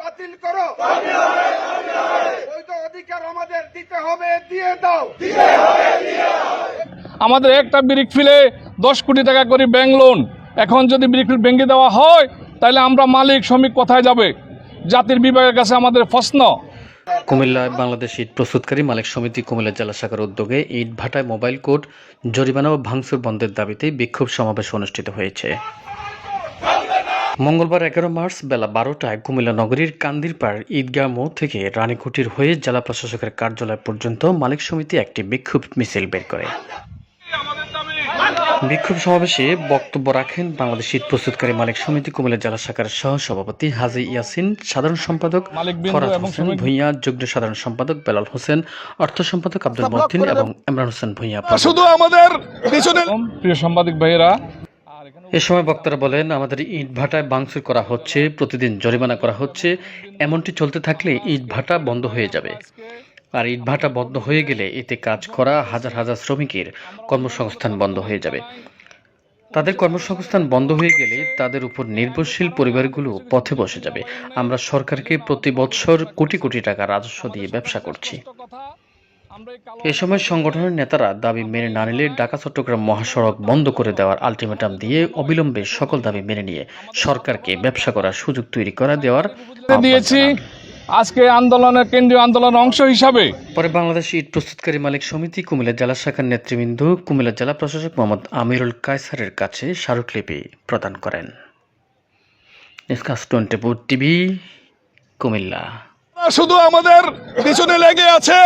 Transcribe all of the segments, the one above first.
বাতিল করো। বৈধ অধিকার আমাদের দিতে হবে দিয়ে দাও। আমাদের একটা ব্রিক ফিলে দশ কোটি টাকা করে ব্যাংক লোন। এখন যদি ব্রিক ফিল ভেঙে দেওয়া হয় তাহলে আমরা মালিক শ্রমিক কোথায় যাবে? জাতির বিভাগের কাছে আমাদের প্রশ্ন। কুমিল্লায় বাংলাদেশ ইট প্রস্তুতকারী মালিক সমিতি কুমিল্লা জেলা শাখার উদ্যোগে ইট ভাটায় মোবাইল কোড জরিমানা ও ভাঙচুর বন্ধের দাবিতে বিক্ষোভ সমাবেশ অনুষ্ঠিত হয়েছে। মঙ্গলবার এগারো মার্চ বেলা বারোটায় কুমিল্লা নগরীর কান্দিরপাড় ঈদগাহ মোড় থেকে রানীকুটির হয়ে জেলা প্রশাসকের কার্যালয় পর্যন্ত মালিক সমিতি একটি বিক্ষোভ মিছিল বের করে। বিক্ষোভ সমাবেশে বক্তব্য রাখেন বাংলাদেশ শীত প্রস্তুতকারী মালিক সমিতি কুমিল্লা জেলা শাখার সহ সভাপতি হাজি ইয়াসিন সাধারণ সম্পাদক মালিকবৃন্দ ফরাদ হোসেন ভূঁইয়া যুগ্ম সাধারণ সম্পাদক বেলাল হোসেন অর্থ সম্পাদক আব্দুল মহদিন এবং ইমরান হোসেন ভূঁইয়া। শুধু আমাদের প্রিয় সাংবাদিক ভাইয়েরা এ সময় বক্তারা বলেন, আমাদের ইট ভাটায় ভাঙচুর করা হচ্ছে, প্রতিদিন জরিমানা করা হচ্ছে। এমনটি চলতে থাকলে ইট ভাটা বন্ধ হয়ে যাবে। আর ইট ভাটা বন্ধ হয়ে গেলে এতে কাজ করা হাজার হাজার শ্রমিকের কর্মসংস্থান বন্ধ হয়ে যাবে। তাদের কর্মসংস্থান বন্ধ হয়ে গেলে তাদের উপর নির্ভরশীল পরিবারগুলো পথে বসে যাবে। আমরা সরকারকে প্রতি বছর কোটি কোটি টাকা রাজস্ব দিয়ে ব্যবসা করছি। এ সময় সংগঠনের নেতারা দাবি মেনে না নিলে ঢাকা চট্টগ্রাম মহাসড়ক বন্ধ করে দেওয়ার আলটিমেটাম দিয়ে অবিলম্বে সকল দাবি মেনে নিয়ে সরকারকে ব্যবসা করার সুযোগ তৈরি করে দেওয়ার দিয়েছি। আজকে আন্দোলনের কেন্দ্রীয় আন্দোলনের অংশ হিসাবে। পরে বাংলাদেশ ইট প্রস্তুতকারী মালিক সমিতি কুমিল্লা জেলা শাখার নেতৃবৃন্দ কুমিল্লা জেলা প্রশাসক মোহাম্মদ আমিরুল কায়সারের কাছে স্মারকলিপি প্রদান করেন। Twenty TV Comilla. শুধু আমাদের পিছনে লেগে আছে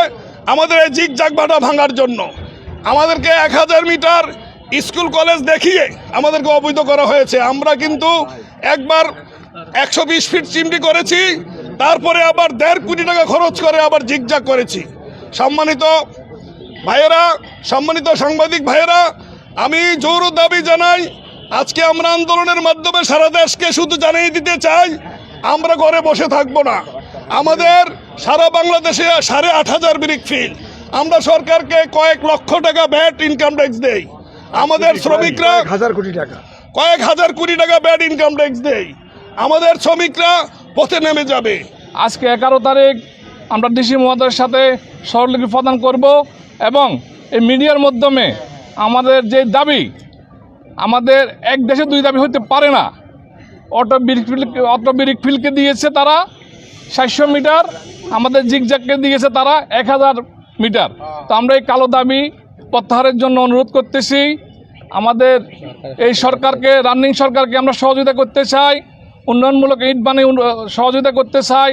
আমাদের এই জিগজাগ ভাটা ভাঙার জন্য আমাদেরকে এক হাজার মিটার স্কুল কলেজ দেখিয়ে আমাদেরকে অবৈধ করা হয়েছে। আমরা কিন্তু একবার একশো বিশ ফিট চিমটি করেছি, তারপরে আবার দেড় কোটি টাকা খরচ করে আবার জিগজাগ করেছি। সম্মানিত ভাইয়েরা, সম্মানিত সাংবাদিক ভাইয়েরা, আমি জোর দাবি জানাই, আজকে আমরা আন্দোলনের মাধ্যমে সারা দেশকে শুধু জানিয়ে দিতে চাই, আমরা ঘরে বসে থাকব না। আমাদের সারা বাংলাদেশে সাড়ে আট হাজার ব্রিক ফিল আমরা সরকারকে কয়েক লক্ষ টাকা ব্যাট ইনকাম ট্যাক্স দেই। আমাদের শ্রমিকরা হাজার কোটি টাকা। কয়েক হাজার কোটি টাকা ব্যাট ইনকাম ট্যাক্স দেই। আমাদের শ্রমিকরা পথে নেমে যাবে। আজকে এগারো তারিখ আমরা ডিসি মহোদয়ের সাথে স্বরলিপি প্রদান করব এবং এই মিডিয়ার মাধ্যমে আমাদের যে দাবি আমাদের এক দেশে দুই দাবি হতে পারে না। Auto brick field auto brick ফিলকে দিয়েছে তারা সাতশো মিটার। আমাদের জিগজ্যাগকে দিয়েছে তারা এক হাজার মিটার। তো আমরা এই কালো দাবি প্রত্যাহারের জন্য অনুরোধ করতেছি আমাদের এই সরকারকে রানিং সরকারকে আমরা সহযোগিতা করতে চাই উন্নয়নমূলক ইট বানিয়ে সহযোগিতা করতে চাই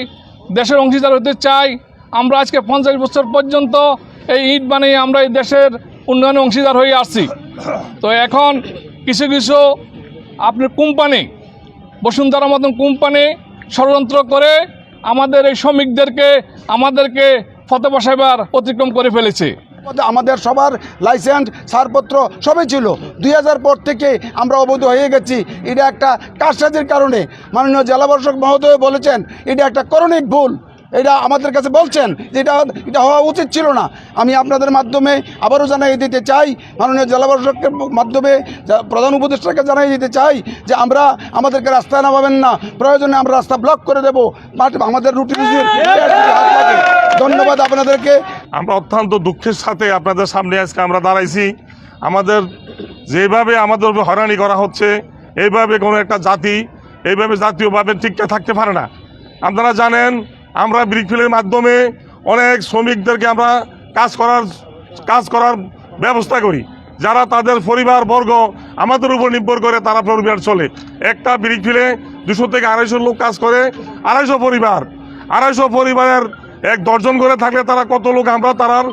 দেশের অংশীদার হতে চাই। আমরা আজকে পঞ্চাশ বছর পর্যন্ত এই ইট বানিয়ে আমরা এই দেশের উন্নয়নে অংশীদার হয়ে আসছি। তো এখন কিছু কিছু আপনার কোম্পানি বসুন্ধরা মতন কোম্পানি ষড়যন্ত্র করে আমাদের এই শ্রমিকদেরকে, আমাদেরকে ফতে বসাইবার অতিক্রম করে ফেলেছে। আমাদের সবার লাইসেন্স, ছাড়পত্র সবই ছিল। দুই হাজার পর থেকে আমরা অবৈধ হয়ে গেছি। এটা একটা কারসাজির কারণে। মাননীয় জেলা প্রশাসক মহোদয় বলেছেন, এটা একটা করণিক ভুল। এটা আমাদের কাছে বলছেন যে এটা এটা হওয়া উচিত ছিল না। আমি আপনাদের মাধ্যমে আবারও জানাই দিতে চাই মাননীয় জেলা প্রশাসকের মাধ্যমে প্রধান উপদেষ্টাকে জানাই দিতে চাই যে আমরা আমাদেরকে রাস্তায় নামাবেন না প্রয়োজনে আমরা রাস্তা ব্লক করে দেবো। আমাদের রুটি রুজির। ধন্যবাদ আপনাদেরকে। আমরা অত্যন্ত দুঃখের সাথে আপনাদের সামনে আজকে আমরা দাঁড়াইছি। আমাদের যেভাবে আমাদের হয়রানি করা হচ্ছে এইভাবে কোনো একটা জাতি এইভাবে জাতীয়ভাবে ঠিকঠাক থাকতে পারে না। আপনারা জানেন আমরা ব্রিকফিলের মাধ্যমে অনেক শ্রমিকদেরকে আমরা কাজ করার কাজ করার ব্যবস্থা করি। যারা তাদের পরিবার বর্গ, আমাদের উপর নির্ভর করে তারা পরিবার চলে। একটা ব্রিকফিলে দুশো থেকে আড়াইশো লোক কাজ করে, আড়াইশো পরিবার। আড়াইশো পরিবারের এক দশজন করে থাকলে তারা কত লোক আমরা তারার